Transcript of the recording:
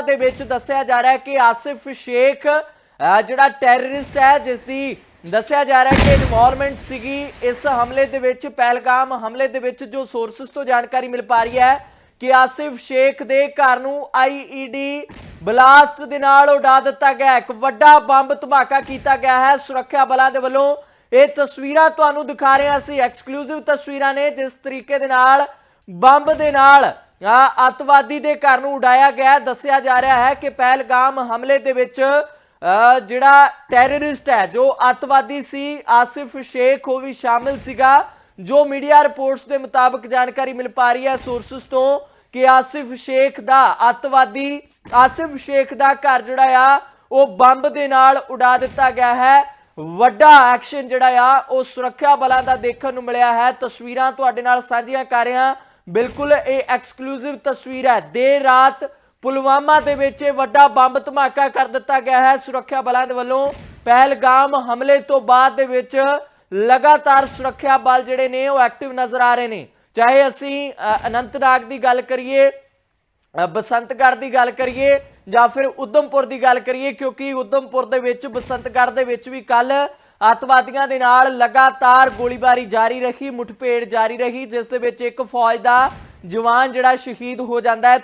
ਦੇ ਵਿੱਚ ਦੱਸਿਆ ਜਾ ਰਿਹਾ ਹੈ ਕਿ ਆਸਿਫ ਸ਼ੇਖ ਜਿਹੜਾ ਟੈਰਰਿਸਟ ਹੈ ਜਿਸ ਦੀ ਦੱਸਿਆ ਜਾ ਰਿਹਾ ਕਿ ਇਨਵੋਲਵਮੈਂਟ ਸੀਗੀ, ਇਸ ਹਮਲੇ ਦੇ ਵਿੱਚ, ਪਹਿਲਗਾਮ ਹਮਲੇ ਦੇ ਵਿੱਚ ਜੋ ਸੋਰਸਸ ਤੋਂ ਜਾਣਕਾਰੀ ਮਿਲ ਪਾ ਰਹੀ ਹੈ ਕਿ ਆਸਿਫ ਸ਼ੇਖ ਦੇ ਘਰ ਨੂੰ ਆਈਈਡੀ ਬਲਾਸਟ ਦੇ ਨਾਲ ਉਡਾ ਦਿੱਤਾ ਗਿਆ ਇੱਕ ਵੱਡਾ ਬੰਬ ਧਮਾਕਾ ਕੀਤਾ ਗਿਆ ਹੈ ਸੁਰੱਖਿਆ ਬਲਾਂ ਦੇ ਵੱਲੋਂ। ਇਹ ਤਸਵੀਰਾਂ ਤੁਹਾਨੂੰ ਦਿਖਾ ਰਹੇ ਹਾਂ ਅਸੀਂ ਐਕਸਕਲੂਸਿਵ ਤਸਵੀਰਾਂ ਨੇ ਜਿਸ ਤਰੀਕੇ ਦੇ ਨਾਲ, ਬੰਬ ਦੇ ਨਾਲ ਆ ਅੱਤਵਾਦੀ ਦੇ ਘਰ ਨੂੰ ਉਡਾਇਆ ਗਿਆ ਦੱਸਿਆ ਜਾ ਰਿਹਾ ਹੈ ਕਿ ਪਹਿਲਗਾਮ ਹਮਲੇ ਦੇ ਵਿੱਚ ਜਿਹੜਾ ਟੈਰਰਿਸਟ ਹੈ, ਜੋ ਅੱਤਵਾਦੀ ਸੀ, ਆਸਿਫ ਸ਼ੇਖ, ਉਹ ਵੀ ਸ਼ਾਮਿਲ ਸੀਗਾ, ਜੋ ਮੀਡੀਆ ਰਿਪੋਰਟਸ ਦੇ ਮੁਤਾਬਕ ਜਾਣਕਾਰੀ ਮਿਲ ਪਾ ਰਹੀ ਹੈ ਸੋਰਸਸ ਤੋਂ ਕਿ ਆਸਿਫ ਸ਼ੇਖ ਦਾ ਅੱਤਵਾਦੀ, ਆਸਿਫ ਸ਼ੇਖ ਦਾ ਘਰ ਜਿਹੜਾ ਆ, ਉਹ ਬੰਬ ਦੇ ਨਾਲ ਉਡਾ ਦਿੱਤਾ ਗਿਆ ਹੈ। ਵੱਡਾ ਐਕਸ਼ਨ ਜਿਹੜਾ ਆ, ਉਹ ਸੁਰੱਖਿਆ ਬਲਾਂ ਦਾ ਦੇਖਣ ਨੂੰ ਮਿਲਿਆ ਹੈ। ਤਸਵੀਰਾਂ ਤੁਹਾਡੇ ਨਾਲ ਸਾਂਝੀਆਂ ਕਰ ਰਿਹਾ। ਬਿਲਕੁਲ ਇਹ ਐਕਸਕਲੂਸਿਵ ਤਸਵੀਰ ਹੈ। ਦੇਰ ਰਾਤ ਪੁਲਵਾਮਾ ਦੇ ਵਿੱਚ ਇਹ ਵੱਡਾ ਬੰਬ ਧਮਾਕਾ ਕਰ ਦਿੱਤਾ ਗਿਆ ਹੈ ਸੁਰੱਖਿਆ ਬਲਾਂ ਦੇ ਵੱਲੋਂ। ਪਹਿਲਗਾਮ ਹਮਲੇ ਤੋਂ ਬਾਅਦ ਦੇ ਵਿੱਚ ਲਗਾਤਾਰ ਸੁਰੱਖਿਆ ਬਲ ਜਿਹੜੇ ਨੇ ਉਹ ਐਕਟਿਵ ਨਜ਼ਰ ਆ ਰਹੇ ਨੇ। ਚਾਹੇ ਅਸੀਂ ਅਨੰਤਨਾਗ ਦੀ ਗੱਲ ਕਰੀਏ ਅ, ਬਸੰਤਗੜ੍ਹ ਦੀ ਗੱਲ ਕਰੀਏ ਜਾਂ ਫਿਰ ਉਦਮਪੁਰ ਦੀ ਗੱਲ ਕਰੀਏ ਕਿਉਂਕਿ ਉਦਮਪੁਰ ਦੇ ਵਿੱਚ ਬਸੰਤਗੜ੍ਹ ਦੇ ਵਿੱਚ ਵੀ ਕੱਲ ਅੱਤਵਾਦੀਆਂ ਦੇ ਨਾਲ ਲਗਾਤਾਰ ਗੋਲੀਬਾਰੀ ਜਾਰੀ ਰਹੀ, ਮੁਠਭੇੜ ਜਾਰੀ ਰਹੀ, ਜਿਸ ਦੇ ਵਿੱਚ ਇੱਕ ਫੌਜ ਦਾ ਜਵਾਨ ਜਿਹੜਾ ਸ਼ਹੀਦ ਹੋ ਜਾਂਦਾ ਹੈ।